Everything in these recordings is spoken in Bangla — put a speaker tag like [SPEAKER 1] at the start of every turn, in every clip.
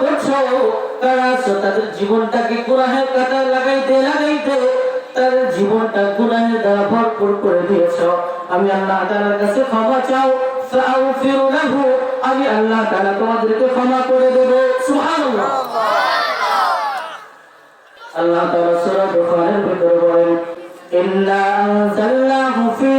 [SPEAKER 1] করছ? কারা আছো তাদের জীবনটাকে গুনাহের কাটায় লাগাইতে লাগাইতে? তাদের জীবনটা গুনাহের দ্বারা ভরপুর করে দিয়েছ। আমি আল্লাহ তাআলার কাছে ক্ষমা চাও ফাআগফিরু লাহু, আমি আল্লাহ তাআলা তোমাদেরকে ক্ষমা করে দেব। সুবহানাল্লাহ। আল্লাহ তাআলা সূরা বুখারীর ভিতরে বলেন, ইন্না আনজালনাহু ফি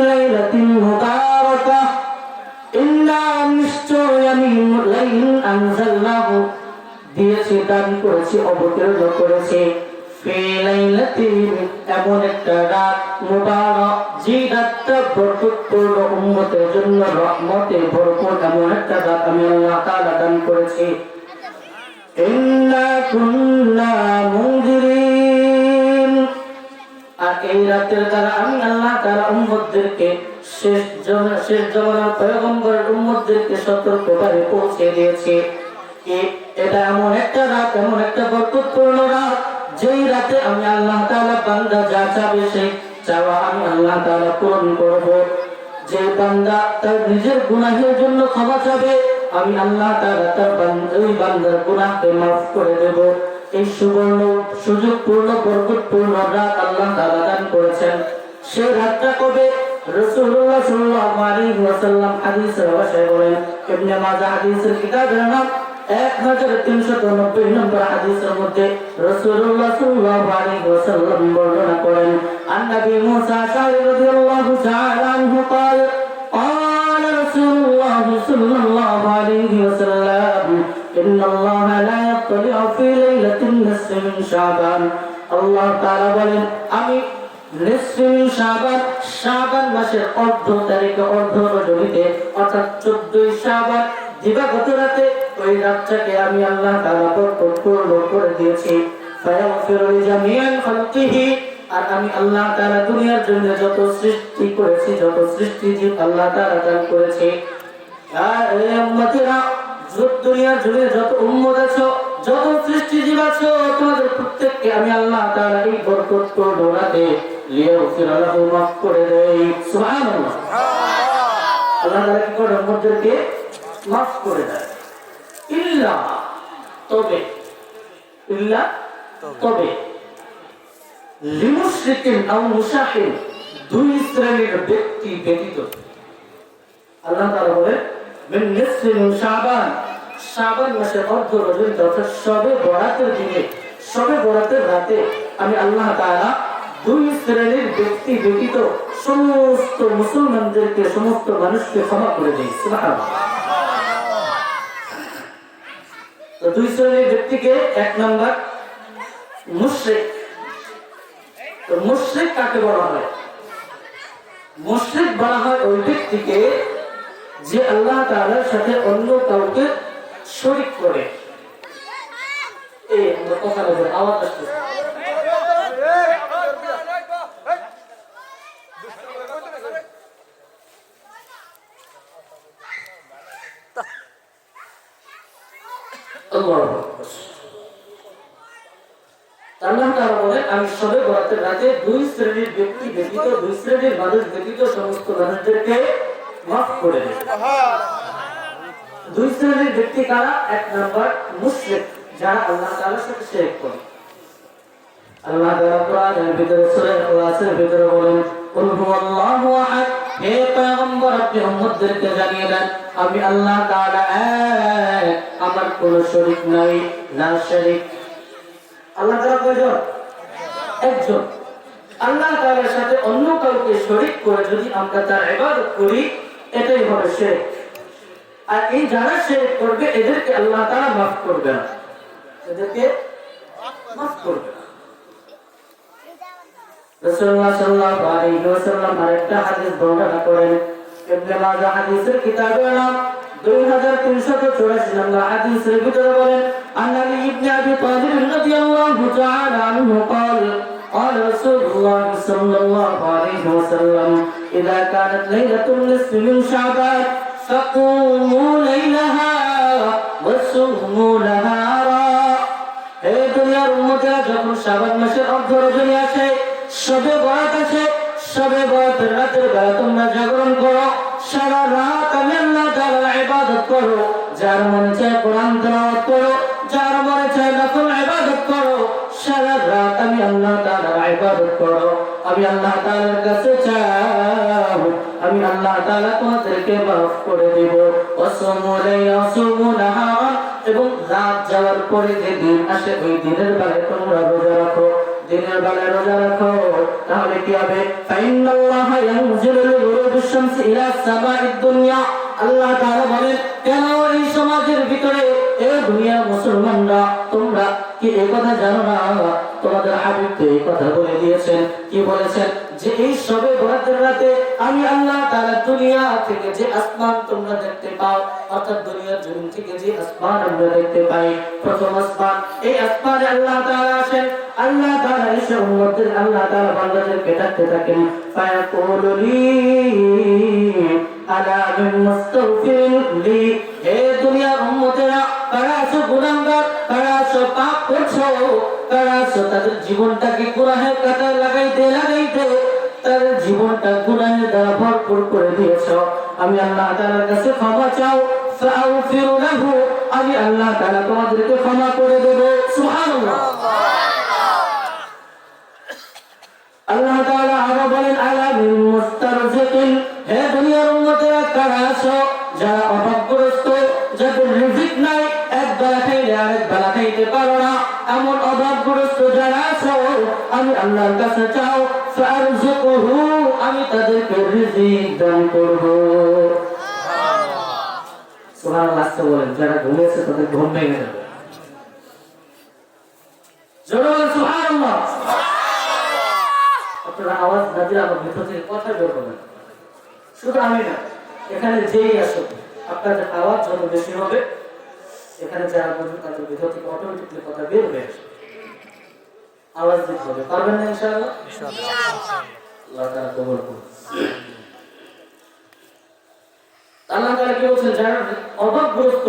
[SPEAKER 1] করেছি, অবতীর্ণ করেছি। এমন একটা রাত মুবারক যে রাতটা বরকতপূর্ণ, উম্মতের জন্য রহমতে ভরপুর, এমন একটা রাত আমি আল্লাহ তাআলা দান করেছি। এই রাতের দ্বারা আমি আল্লাহ তাআলা উম্মতদেরকে শেষ জমানার পয়গম্বরের উম্মতদেরকে সতর্কভাবে পৌঁছে দিয়েছি। এটা এমন একটা রাত, এমন একটা বরকতপূর্ণ রাত, যেই রাতে আমি আল্লাহ তাআলা বান্দা যা চাবে সেই চাওয়া আমি আল্লাহ তাআলা পূরণ করব। যে বান্দা তার নিজের গুনাহের জন্য ক্ষমা চাবে, আমি আল্লাহ তাআলা তার ওই বান্দার গুনাহকে মাফ করে দেব। এই সুবর্ণ, সুযোগপূর্ণ বরকতপূর্ণ রাত আল্লাহ তাআলা দান করেছেন। সেই রাতটা কবে? রাসূলুল্লাহ সাল্লাল্লাহু আলাইহি ওয়াসাল্লাম ভাষায় বলেন, ইবনে মাজাহ হাদিসের কিতাবের নাম এক হাজার তিনশত নব্বই নম্বর হাদিসের মধ্যে রাসূলুল্লাহ সাল্লাল্লাহু আলাইহি ওয়াসাল্লাম বর্ণনা করেন আন নবী মুসা আশআরী রাদিয়াল্লাহু তাআলা আনহু قال قال رسول الله صلى الله عليه وسلم إن الله لا يطلع في ليلة النصف من شعبان الله تعالى বলেন আমি নিসফিন শাবান শাবান মাসের অর্ধ তারিখে অর্ধ রজনীতে অর্থাৎ চোদ্দই শাবান দিবাগত রাতে ওই রাতটাকে আমি আল্লাহ তাআলা বরকত পূর্ণ করে দিয়েছি। ফায়াগফিরু লিজামিয়ান খালকিহি। আর আমি আল্লাহ তাআলা দুনিয়ার জন্য যত সৃষ্টি করেছি, যত সৃষ্টি আল্লাহ তাআলা দান করেছে। আর এই যত দুনিয়ার জুড়ে যত উম্মত আছো, যত সৃষ্টি জীব আছো, তোমাদের প্রত্যেককে আমি আল্লাহ তাআলা এই বরকত লিয়াগফির লাহু, মাফ করে দেই। সুবহানাল্লাহ। আল্লাহ তাআলা কি করে উম্মতদেরকে মাফ করে দেয়? ইল্লা। তবে। ইল্লা? তবে। লিমুশরিকিন আও দুই শ্রেণির ব্যক্তি ব্যতীত। আল্লাহ তাআলা বলেন মিন নিসফি শাবান। শাবান মাসের অর্ধ অর্থাৎ সবে বরাতের দিনে সবে বরাতের রাতে আমি আল্লাহ তাআলা দুই শ্রেণির ব্যক্তি ব্যতীত সমস্ত মুসলমানদেরকে সমস্ত মানুষকে ক্ষমা করে দিই। সুবহানাল্লাহ। দুই শ্রেণির ব্যক্তিকে এক নম্বর মুশ্রিক। মুশরিক কাকে বলা হয়? মুশ্রিক বলা হয় ওই ব্যক্তিকে যে আল্লাহ তাদের সাথে অন্য কাউকে শরিক করে। এই আমরা কথা বলব, আওয়াজ আসতেছে। আল্লাহু মাফ করে দেব। দুই শ্রেণির ব্যক্তি কারা? এক নাম্বার যারা আল্লাহ তাআলার সাথে শিরক করে। ভিতরে সূরা ভিতরে বলেন একজন। আল্লাহ তাআলার সাথে অন্য কাউকে শরীক করে যদি আমরা তার ইবাদত করি, এটাই হবে শিরক। আর এই যারা শিরক করবে, এদেরকে আল্লাহ তাআলা মাফ করবে না এদেরকে মাফ করবে রাসূলুল্লাহ সাল্লাল্লাহু আলাইহি ওয়াসাল্লাম আরেকটা হাদিস বর্ণনা করেন ইবনে মাজাহ হাদিসের কিতাবের নাম 2384 নম্বর হাদিসের ভিতরে বলেন আন আলী ইবনে আবি তালিব রাদিয়াল্লাহু তাআলা আনহু قال قال رسول الله صلى الله عليه وسلم إذا كانت ليلة النصف من شعبان فقوموا ليلها وصوموا نهارا এই দুনিয়ার উম্মতেরা যখন শাবান মাসের অর্ধ রজনী আসে সবে বরাত আছে, সবে বরাতের রাতের বেলা তোমরা জাগরণ করো। সারা রাত আমি আল্লাহ তাআলার ইবাদত করো। যার মনে চায় কোরআন তেলাওয়াত করো, যার মনে চায় নফল ইবাদত করো। সারা রাত আমি আল্লাহ তাআলার ইবাদত করো। আমি আল্লাহ তাআলার কাছে চাও, আমি আল্লাহ তাআলা তোমাদেরকে মাফ করে দেব। ওয়াসমুলাই ওয়াসমুনাহা এবং রাত যাওয়ার পরে যে দিন আসে, ওই দিনের বেলায় তোমরা রোজা রাখো। দিনের বেলায় রোজা রাখো। তাহলে কি হবে? ফাইনাল্লাহ ইয়ানজিলুল গুরুবিশ ইলা সামাইদ দুনিয়া। আল্লাহ তাআলা বলেন, কেন এই সমাজের ভিতরে এ দুনিয়া মুসলমানরা, তোমরা কি এই কথা জানো না? তোমাদের হাবিব তো এই কথা বলে দিয়েছেন। কি বলেছেন? যে এই সবে বরাতের রাতে আমি আল্লাহ তাআলা দুনিয়া থেকে যে আসমান তোমরা দেখতে পাও, অর্থাৎ দুনিয়ার জমিন থেকে যে আসমান আমরা দেখতে পাই, প্রথম আসমান। এই আসমানে আল্লাহ তাআলা আসেন আল্লাহ তাআলা উম্মতের আল্লাহ তাআলা থাকেন আলা মিন লি। হে উম্মতেরা কারা আছো গুনাহগার কারা আছো পাপ করছ কারা আছো তাদের জীবনটাকে গুনাহের কাতার লাগাইতে লাগাইতে তাদের জীবনটা গুনাহের দ্বারা ভরপুর করে দিয়েছ। আমি আল্লাহ তাআলার কাছে ক্ষমা চাও ফাআগফিরু লাহু। আমি আল্লাহ তাআলা তোমাদেরকে ক্ষমা করে আমি আল্লাহর কাছে চাও ফারজুকুহু আমি তাদেরকে রিজিক দান করব। সুবহানাল্লাহ আসতে বলেন যারা ঘুমিয়েছে তাদের ঘুম ভেঙে যাবে। জোরে বলেন সুবহানাল্লাহ। আপনারা আওয়াজ না দিলে আমার ভিতর থেকে কথা বের হবে শুধু আমি না এখানে যেই আসুক আপনাদের আওয়াজ যত বেশি হবে এখানে যারা বলবে তাদের ভিতর থেকে অটোমেটিকলি কথা বের হয়ে আসবে। আওয়াজ দিতে হবে। পারবেন না ইনশাআল্লাহ? আল্লাহ তাআলা কবুল করুন। আল্লাহ তাআলা কি বলছেন? যারা অভাবগ্রস্ত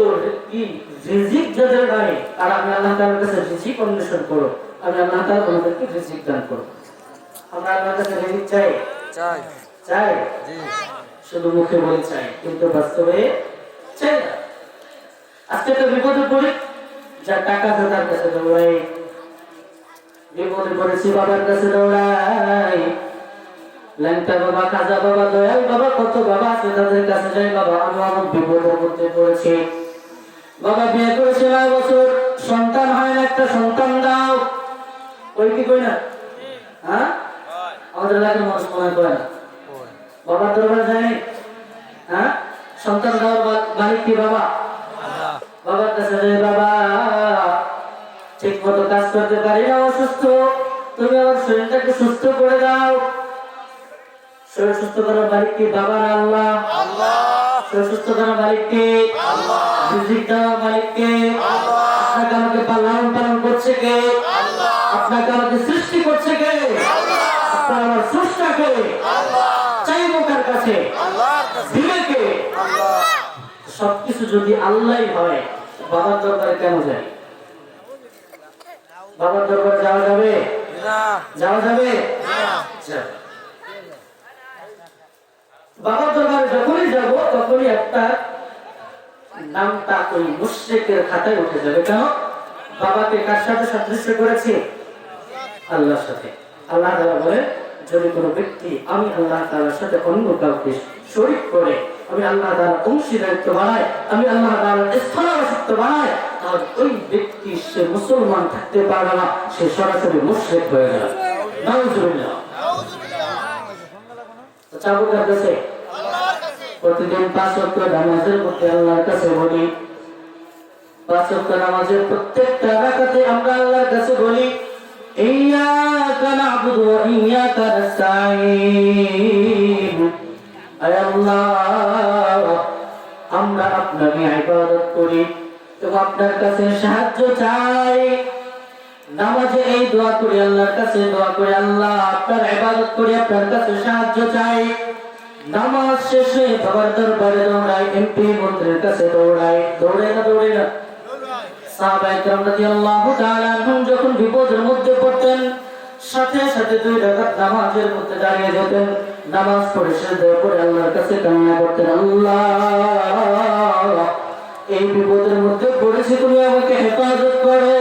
[SPEAKER 1] কি রিজিক যাদের নাই আর আমি আল্লাহ তাআলার কাছে রিজিক অন্বেষণ করো আমি আল্লাহ তাআলা তোমাদেরকে রিজিক দান করব আমরা আল্লাহর কাছে রিজিক চাই?
[SPEAKER 2] চাই।
[SPEAKER 1] চাই?
[SPEAKER 2] জি।
[SPEAKER 1] শুধু মুখে বলে চাই কিন্তু বাস্তবে চাই না। আজকে তো বিপদে পড়ি যা টাকা কাছে দৌড়াই বিপদে পড়েছি বাবার কাছে দৌড়াই। ল্যাংটা বাবা খাজা বাবা দয়াল বাবা কত বাবা আছে তাদের কাছে যাই বাবা আমি আমার বিপদের মধ্যে পড়েছি। বাবা বিয়ে করেছে নয় বছর সন্তান হয় না একটা সন্তান দাও। ওই কি কই না? হ্যাঁ? আমাদের এলাকার মানুষ মনে করে না। বাবার দরবার জানি হ্যাঁ? সন্তান দেওয়ার মা- মালিক কি বাবা? বাবার কাছে বাবা। ঠিক মতো কাজ করতে পারি না অসুস্থ। তুমি আমার শরীরটাকে সুস্থ করে দাও। শরীর সুস্থ করার মালিক কি বাবা না আল্লাহ। শরীর সুস্থ করার মালিক কে? রিজিক দেওয়ার মালিক কে? আপনাকে আমাকে পালন পালন করছে কে? আপনাকে আমাকে সৃষ্টি করছে কে? আপনার আমার চাইব কার কাছে? দিবে সবকিছু যদি আল্লাহ হয় বাবার দরবারে কেন যায়? বাবার দরবারে যাওয়া যাবে? যাওয়া যাবে? যাবে। বাবার দরবারে যখনই যাব তখনই একটা নামটা ওই মুশ্রিকের খাতায় উঠে যাবে। কেন? বাবাকে কার সাথে সাদৃশ্য করেছে? আল্লাহর সাথে। আল্লাহ তাআলা বলে যদি কোনো ব্যক্তি আমি আল্লাহ তাআলার সাথে অন্য কাউকে শরীক করে আমি আল্লাহ তাআলার অংশীদারিত্ব বানাই আমি আল্লাহ তাআলার স্থলাভিষিক্ত বানাই তাহলে ওই ব্যক্তি সে মুসলমান থাকতে পারে না, সে সরাসরি মুশরিক হয়ে আমরা আয় আল্লাহ, আমরা আপনাকে ইবাদত করি। আপনার কাছে সাহায্য চাই। নামাজে এই দোয়া আল্লাহর কাছে দোয়া আল্লাহ আপনার ইবাদত আপনার কাছে সাহায্য চাই। নামাজ শেষে বাবার দরবারে দৌড়াই এমপি মন্ত্রীর কাছে দৌড়াই। দৌড়ে না দৌড়ে না। সাহাবায়ে রাদিয়াল্লাহু তাআলা যখন বিপদের মধ্যে পড়তেন, সাথে সাথে দুই রাকাত নামাজের মধ্যে দাঁড়িয়ে যেতেন। নামাজ পড়ে সেজদা করে আল্লাহর কাছে কান্না করতেন, আল্লাহ এই বিপদের মধ্যে পড়েছি তুমি আমাকে হেফাজত করো।